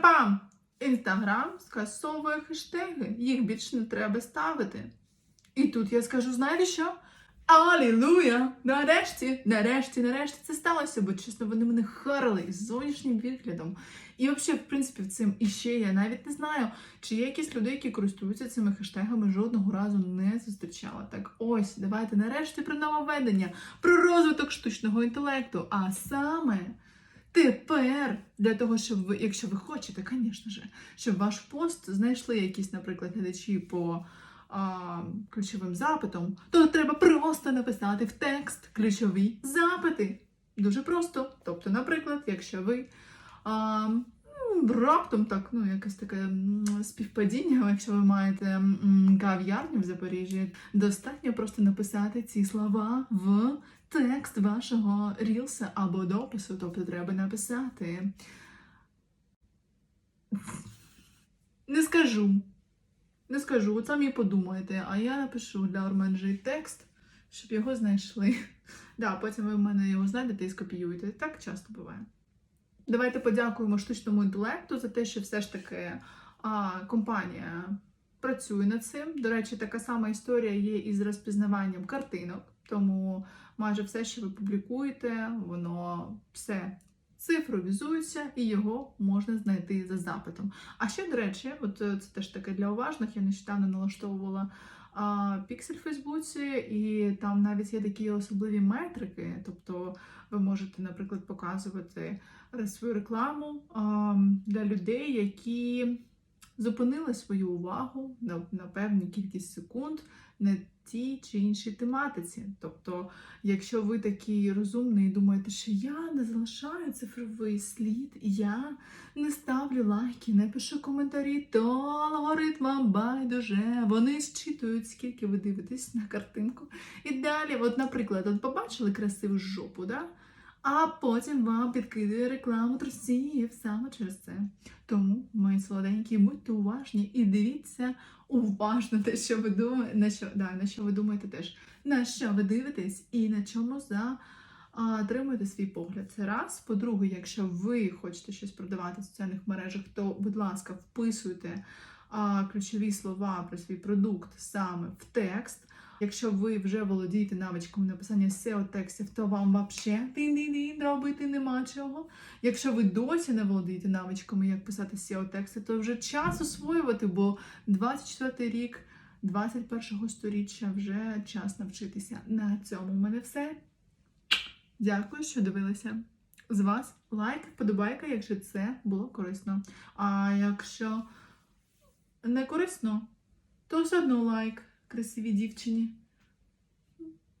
Парам-пам! Інстаграм скасовує хештеги, їх більше не треба ставити. І тут я скажу, знаєте що? Алілуя! Нарешті, нарешті, нарешті це сталося, бо чесно, вони мене харили із зовнішнім виглядом. І взагалі, в принципі, в цим іще я навіть не знаю, чи є якісь люди, які користуються цими хештегами, жодного разу не зустрічала. Так ось, давайте нарешті про нововведення, про розвиток штучного інтелекту. А саме тепер для того, щоб ви, якщо ви хочете, звісно ж, щоб ваш пост знайшли якісь, наприклад, глядачі по а, ключовим запитом, то треба просто написати в текст ключові запити. Дуже просто. Тобто, наприклад, якщо ви а, раптом так, ну, якесь таке співпадіння, якщо ви маєте кав'ярню в Запоріжжі, достатньо просто написати ці слова в текст вашого рілса або допису. Тобто треба написати. Не скажу. Не скажу, от самі подумайте, а я напишу для Орманджі текст, щоб його знайшли. Да, потім ви в мене його знайдете і скопіюєте. Так часто буває. Давайте подякуємо штучному інтелекту за те, що все ж таки а, компанія працює над цим. До речі, така сама історія є із розпізнаванням картинок, тому майже все, що ви публікуєте, воно все цифровізується і його можна знайти за запитом. А ще, до речі, от е, це теж таке для уважних. Я нещодавно налаштовувала піксель в Фейсбуці, і там навіть є такі особливі метрики. Тобто ви можете, наприклад, показувати е, свою рекламу для людей, які зупинили свою увагу на певну кількість секунд на тій чи іншій тематиці. Тобто, якщо ви такий розумний і думаєте, що я не залишаю цифровий слід, я не ставлю лайки, не пишу коментарі, то алгоритмам байдуже. Вони зчитують, скільки ви дивитесь на картинку. І далі, от, наприклад, от побачили красиву жопу, да? А потім вам підкидає рекламу трусів саме через це. Тому, мої солоденькі, будьте уважні і дивіться уважно те, що ви думаєте, на що, да, на що ви думаєте теж, на що ви дивитесь і на чому за а, тримуєте свій погляд. Це раз. По-друге, якщо ви хочете щось продавати в соціальних мережах, то, будь ласка, вписуйте а, ключові слова про свій продукт саме в текст. Якщо ви вже володієте навичками написання SEO-текстів, то вам взагалі робити нема чого. Якщо ви досі не володієте навичками, як писати SEO-тексти, то вже час освоювати, бо 24 рік 21-го сторіччя вже час навчитися. На цьому в мене все. Дякую, що дивилися. З вас лайк, вподобайка, якщо це було корисно. А якщо не корисно, то все одно лайк красивій дівчині.